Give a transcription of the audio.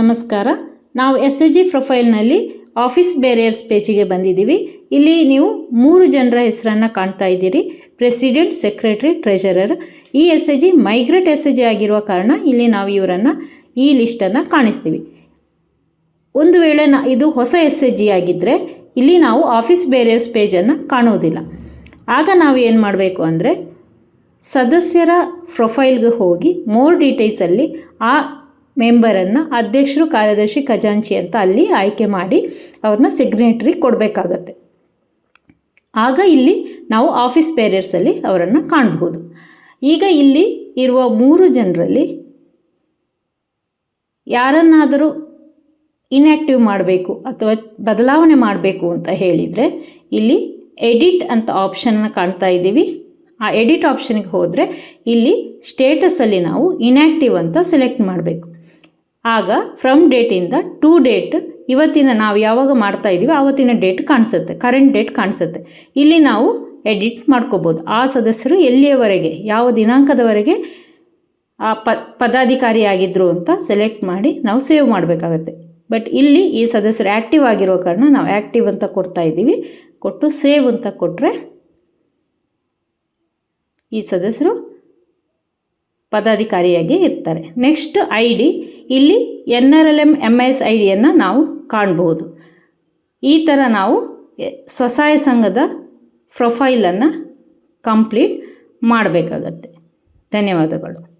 ನಮಸ್ಕಾರ. ನಾವು S A G ಪ್ರೊಫೈಲ್ನಲ್ಲಿ ಆಫೀಸ್ ಬೇರಿಯರ್ಸ್ ಪೇಜಿಗೆ ಬಂದಿದ್ದೀವಿ. ಇಲ್ಲಿ ನೀವು ಮೂರು ಜನರ ಹೆಸರನ್ನು ಕಾಣ್ತಾ ಇದ್ದೀರಿ. President, secretary, treasurer. ಈ S A G migrate S A G ಆಗಿರುವ ಕಾರಣ ಇಲ್ಲಿ ನಾವು ಇವರನ್ನು ಈ ಲಿಸ್ಟನ್ನು ಕಾಣಿಸ್ತೀವಿ. ಒಂದು ವೇಳೆ ನಾ ಇದು ಹೊಸ ಎಸ್ ಎ ಜಿ ಆಗಿದ್ದರೆ ಇಲ್ಲಿ ನಾವು ಆಫೀಸ್ ಬೇರಿಯರ್ಸ್ ಪೇಜನ್ನು ಕಾಣೋದಿಲ್ಲ. ಆಗ ನಾವು ಏನು ಮಾಡಬೇಕು ಅಂದರೆ ಸದಸ್ಯರ ಪ್ರೊಫೈಲ್ಗೆ ಹೋಗಿ ಮೋರ್ ಡೀಟೇಲ್ಸಲ್ಲಿ ಆ ಮೆಂಬರನ್ನು ಅಧ್ಯಕ್ಷರು, ಕಾರ್ಯದರ್ಶಿ ಖಜಾಂಚಿ ಅಂತ ಅಲ್ಲಿ ಆಯ್ಕೆ ಮಾಡಿ ಅವ್ರನ್ನ ಸಿಗ್ನೇಟ್ರಿ ಕೊಡಬೇಕಾಗತ್ತೆ. ಆಗ ಇಲ್ಲಿ ನಾವು ಆಫೀಸ್ ಬೇರಿಯರ್ಸಲ್ಲಿ ಅವರನ್ನು ಕಾಣಬಹುದು. ಈಗ ಇಲ್ಲಿ ಇರುವ ಮೂರು ಜನರಲ್ಲಿ ಯಾರನ್ನಾದರೂ ಇನ್ಯಾಕ್ಟಿವ್ ಮಾಡಬೇಕು ಅಥವಾ ಬದಲಾವಣೆ ಮಾಡಬೇಕು ಅಂತ ಹೇಳಿದರೆ ಇಲ್ಲಿ ಎಡಿಟ್ ಅಂತ ಆಪ್ಷನ್ನ ಕಾಣ್ತಾ ಇದ್ದೀವಿ. ಆ ಎಡಿಟ್ ಆಪ್ಷನ್ಗೆ ಹೋದರೆ ಇಲ್ಲಿ ಸ್ಟೇಟಸಲ್ಲಿ ನಾವು ಇನ್ಯಾಕ್ಟಿವ್ ಅಂತ ಸೆಲೆಕ್ಟ್ ಮಾಡಬೇಕು. ಆಗ ಫ್ರಮ್ ಡೇಟಿಂದ ಟು ಡೇಟ್ ಇವತ್ತಿನ ನಾವು ಯಾವಾಗ ಮಾಡ್ತಾ ಇದ್ದೀವಿ ಆವತ್ತಿನ ಡೇಟ್ ಕಾಣಿಸುತ್ತೆ. ಕರೆಂಟ್ ಡೇಟ್ ಕಾಣಿಸುತ್ತೆ. ಇಲ್ಲಿ ನಾವು ಎಡಿಟ್ ಮಾಡ್ಕೋಬೋದು. ಆ ಸದಸ್ಯರು ಎಲ್ಲಿಯವರೆಗೆ, ಯಾವ ದಿನಾಂಕದವರೆಗೆ ಆ ಪ ಪದಾಧಿಕಾರಿಯಾಗಿದ್ದರು ಅಂತ ಸೆಲೆಕ್ಟ್ ಮಾಡಿ ನಾವು ಸೇವ್ ಮಾಡಬೇಕಾಗತ್ತೆ. ಬಟ್ ಇಲ್ಲಿ ಈ ಸದಸ್ಯರು ಆ್ಯಕ್ಟಿವ್ ಆಗಿರೋ ಕಾರಣ ನಾವು ಆ್ಯಕ್ಟಿವ್ ಅಂತ ಕೊಡ್ತಾ ಇದ್ದೀವಿ ಕೊಟ್ಟು ಸೇವ್ ಅಂತ ಕೊಟ್ಟರೆ ಈ ಸದಸ್ಯರು ಪದಾಧಿಕಾರಿಯಾಗಿ ಇರ್ತಾರೆ. ನೆಕ್ಸ್ಟ್ ಐ ಡಿ ಇಲ್ಲಿ N R L M M S I ಡಿಯನ್ನು ನಾವು ಕಾಣಬಹುದು. ಈ ಥರ ನಾವು ಸ್ವಸಹಾಯ ಸಂಘದ ಪ್ರೊಫೈಲನ್ನು ಕಂಪ್ಲೀಟ್ ಮಾಡಬೇಕಾಗತ್ತೆ. ಧನ್ಯವಾದಗಳು.